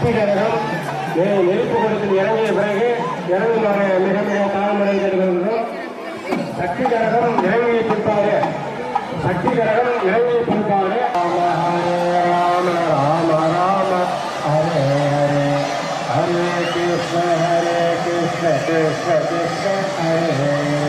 சக்தி கழகம் நெருப்பு குளத்தில் இறங்கிய பிறகு இறங்குமாறு மிக மிக தாழ்முறை கேட்டுக்கொள்கிறோம் சக்தி கழகம் இறங்கிய பிற்பாடு சக்தி கழகம் இறங்கிய பிற்பாடு. ராம ஹரே ராம ராம ராம ஹரே ஹரே ஹரே கிருஷ்ண ஹரே கிருஷ்ண கிருஷ்ண கிருஷ்ண ஹரே ஹரே.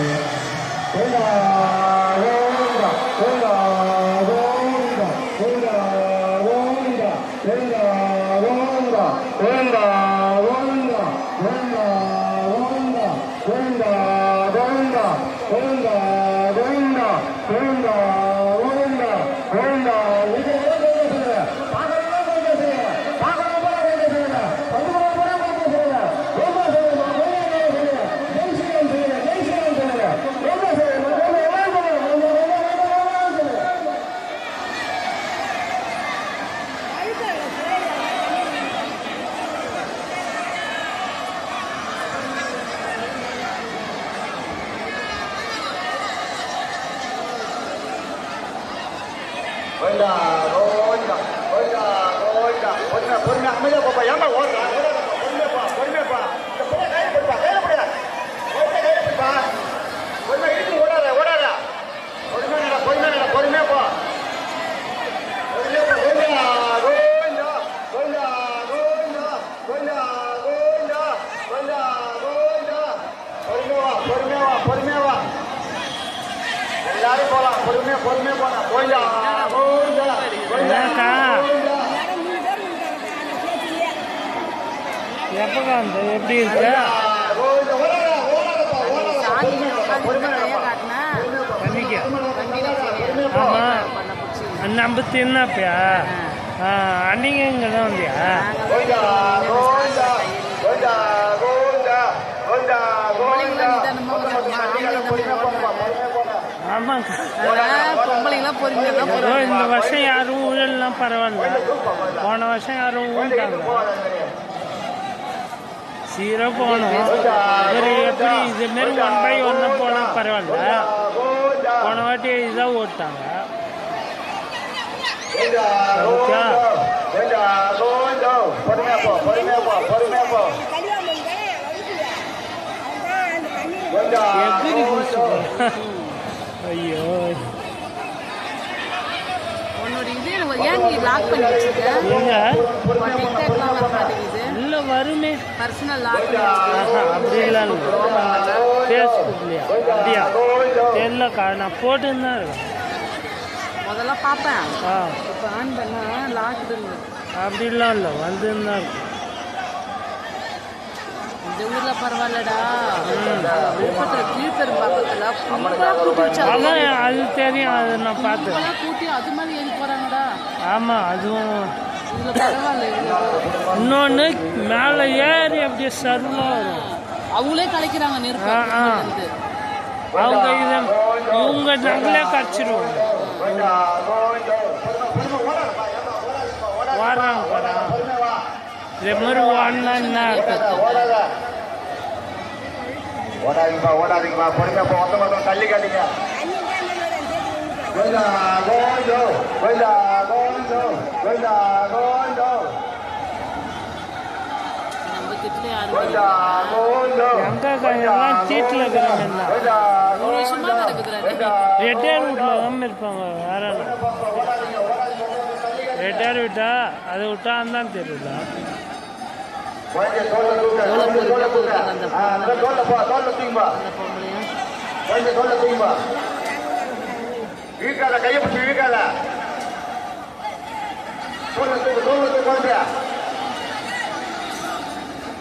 ஓடா ஓடா ஓடா ஓடா பொண்ணு பொண்ணு அமைதியா பாப்பா ஏமா ஓடுறா பொண்ணுப்பா பொண்ணுப்பா இந்த பொண்ணை கையில் பிடிப்பா கையில் பிடிடா பொண்ணை கையில் பிடிப்பா பொண்ணை இழுத்து ஓடாத ஓடாத பொண்ணு பொண்ணு பொண்ணே போ பொறுமையாவா பொறுமையாவா எல்லாரும் போலாம் பொறுமையா பொறுமையா போனா போயா ஏக்கா எப்பக்கா அந்த எப்படி இருக்கு? நம்ம தின்னப்பயா அன்னைக்கு இங்கே தான் வந்தியா கோவிந்தா கோவிந்தா கோவிந்தா கோவிந்தா ஆமாங்க. பொம்பளைங்களாம் இந்த வருஷம் யாரும் ஊழல்லாம் பரவாயில்ல. போன வருஷம் யாரும் ஊழ்ந்தாங்க சீராக போகணும் எப்படி இது மாதிரி ஒன் பை ஒன்று போனால் பரவாயில்ல. போன வாட்டி இதுதான் ஓட்டாங்க எப்படி ஐயோ. உன்னோட இது ஏன் நீ லாக் பண்ணி வச்சிருக்க. இல்லை. வருமே பர்சனல் லாக் அப்படிலாம் ஃபேஸ்புக்லையா அப்படியா? தெரியலக்கா நான் போட்டுன்னு தான் இருக்கேன். முதல்ல பார்ப்பேன். இப்போ ஆன் பண்ணா லாக் இருந்தது அப்படிலாம் இல்லை வந்துன்னு தான் இருக்கும் இந்த ஊர்ல பரவாயில்லடா. விழுப்புரத்துல கீழ்பெரும்பாக்கத்துல கும்பலா அது தெரியும் அது நான் பார்த்தேன் கூட்டி அது மாதிரி ஏறி போறாங்கடா. ஆமா அதுவும் இன்னொன்னு மேல ஏறி அப்படியே சர்வம் அவங்களே கலைக்கிறாங்க நெருப்பு இதை இவங்க நாங்களே கரைச்சிருவோம் வராங்க பாரா இதே மாதிரி வாங்கினா என்ன ஓடாதீங்கப்பா ஓடாதீங்கப்பா. பொறுமையாப்பா மொத்த மொத்தம் தள்ளி காட்டிங்க. கோயிலா ரிட்டையர் விட்டா அது விட்டா தான் தெரியல கொஞ்சம் தோல்ல தூக்க. கொஞ்சம் தோல்ல தூக்க. அந்த தோல்ல போ தோல்ல தூங்கப்பா கொஞ்சம் தோல்ல தூங்கப்பா இழுக்காத கையை பிடிச்சி இழுக்காத தோல்ல தூக்கு தோல்ல தூக்கு கொஞ்சா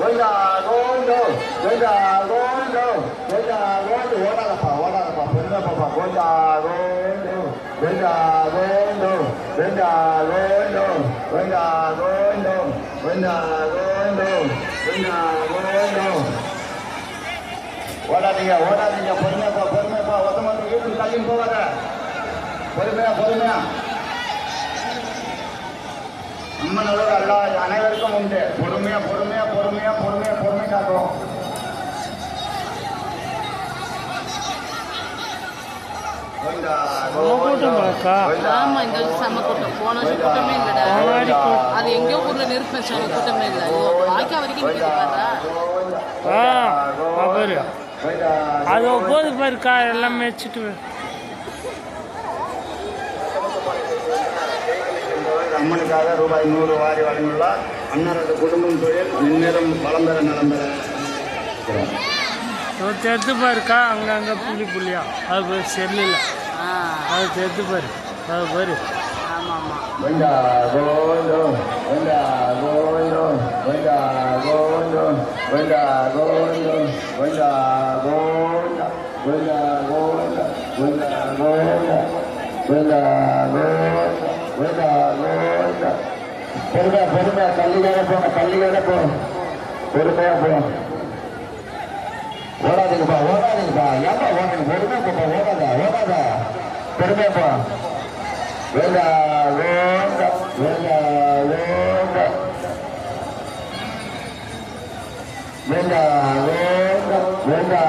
கொஞ்சா கோண்டோ கொஞ்சா கோண்டோ கொஞ்சா ஓடாதீங்க. ஓடாதீங்க பொறுமையாப்பா பொறுமையாப்பா ஒத்த மட்டும் வீட்டுக்கு தள்ளி போவாத பொறுமையா பொறுமையா. நம்ம நல்லது அல்ல அனைவருக்கும் உண்டு. பொறுமையா பொறுமையா பொறுமையா பொறுமையா பொறுமை பாக்கா ஆமா இந்த வருஷம் செம்ம கூட்டம். போன வருஷம் கூட்டமே இல்லடா. ஆடி கூட்டம். அது எங்கேயோ ஊர்ல நெருப்பு வச்சாங்க கூட்டமே இல்லை. வாய்க்கா வரைக்கும் நிக்குது பாருடா ஆ பாரு அது பாருக்கா எல்லாம் மேய்ச்சிட்டு அம்மனுக்காக ரூபாய் நூறு வாரி வழங்கியுள்ளார் அன்னரது குடும்பம் தொழில் மென்மேலும் வளம் பெற நலம் பெற. தெத்து பாருக்கா அங்கங்க புள்ளி புள்ளியா? அது பாரு செல்லில். ஆ. அது தெத்து பாரு. அது பாரு. ஆமா கோவிந்தா கோவிந்தோ கோவிந்தா கோவிந்தோ கோவிந்தா கோவிந்தோ பொறுமையா பொறுமையா தள்ளிக்காக போங்க தள்ளிக்காக போகும் பொறுமையா போகும் ஓடாதீங்கப்பா ஓடாதீங்கப்பா. ஏமா ஓடுங்க பொறுமையா போப்பா ஓடாத ஓடாத. பொறுமையா போ. வேண்டா வேண்டா வேண்டா வேண்டா வேண்டா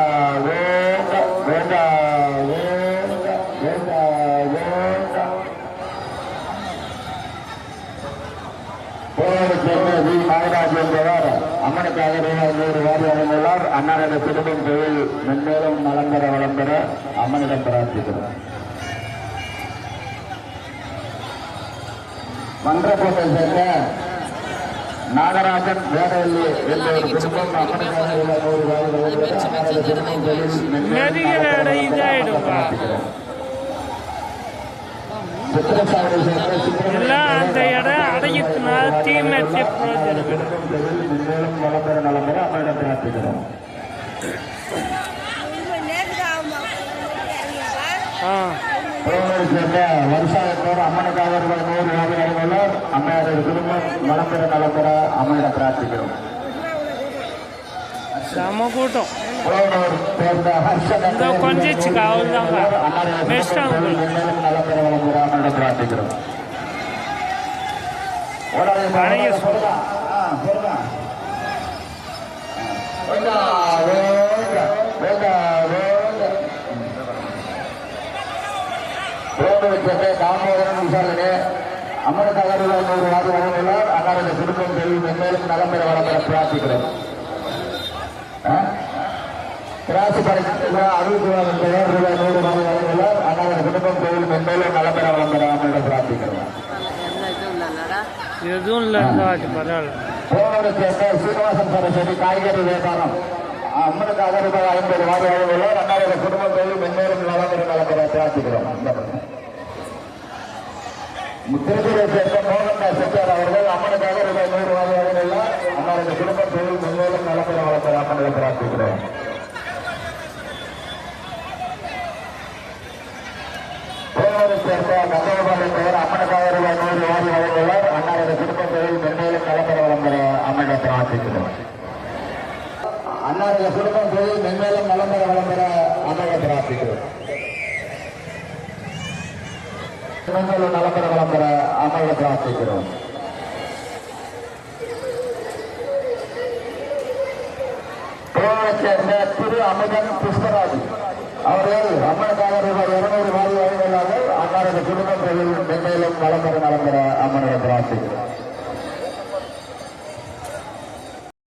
அம்மனுக்காக ரூபாய் நூறு குடும்பம் தொழில் மென்மேலும் நலம் பெற வளம் பெற அம்மனிடம் பிரார்த்திக்கிறோம். மன்றக்கோட்டை சேர்ந்த நாகராஜன் வேடவல்லி என்ற ஒரு குடும்பம் அம்மனுக்காக ரூபாய் நூறு வாரி வழங்கியுள்ளார் அண்ணாவிட குடும்பம் தொழில் மென்மேலும் இதாயிடும்பா ಇಲ್ಲ ಅಂತ ಎಡ ಅದಕ್ಕೆ ಟೀಮ್ ಹಾಂ வருஷாயத்தோர் அம்மனுக்காக நூறு நோயாளிகள் அம்மையாரது குடும்பம் இதோ கொஞ்சிச்சுக்கா அவ்வளோதாங்க பெஸ்ட்டாக உங்களுக்கு. பழைய சொல்லலாம் ஒரு வாரம் வழங்குகிறார். அன்னாரது குடும்பம் மேலும் நலம்பெற வழங்க பிரார்த்திக்கிறேன் திராசு படைக்கின்ற அருள்குமார் என்பவர் ரூபாய் நூறு மணி வழங்குகிறார் ஆனால் குடும்பம் கோயில் மென்மேலும் நலம்பெற வளம்பெற என்று பிரார்த்திக்கிறார் எதுவும் இல்லை போனூரை சேர்ந்த சீனிவாசன் சரஸ்வதி காய்கறி வியாபாரம் அம்மனுக்காக ரூபாய் ஐம்பது வாரி வழங்குகிறார் அன்னாரது குடும்ப கோயில் மென்மேலும் நலம்பெற நலம்பெற பிரார்த்திக்கிறோம் திருச்சியை சேர்ந்த மோகன்தாஸ் செட்டியார் அவர்கள் அம்மனுக்காக ரூபாய் நூறு வாரி வழங்குகிறார் அன்னாரது குடும்ப கோயில் மென்மேலும் நலம்பெற வளம்பெற பிரார்த்திக்கிறோம் சேர்ந்த கந்தகோபால் என்பவர் அம்மனுக்காக ரூபாய் நூறு வாரி வழங்கியுள்ளார் அன்னாரது குடும்பம் தொழில் மென்மேலும் நலம்பெற வளம்பெற அம்மனிடம் பிரார்த்திக்கிறோம் அன்னாரது குடும்பம் தொழில் மென்மேலும் நலம்பெற வளம்பெற அம்மனிடம் பிரார்த்திக்கிறோம் மென்மேலும் நலம்பெற வளம்பெற பிரார்த்திக்கிறோம் சேர்ந்த திரு அமுதன் புஷ்பராஜ். அவரோடு அம்மனுக்காக ரூபாய் இருநூறு வாரி வழங்கியுள்ளார்கள் அன்னாரது குடும்பம் தொழில் மென்மேலும் நலம் பெற நலம் பெற அம்மனிடம் பிரார்த்திக்கிறார்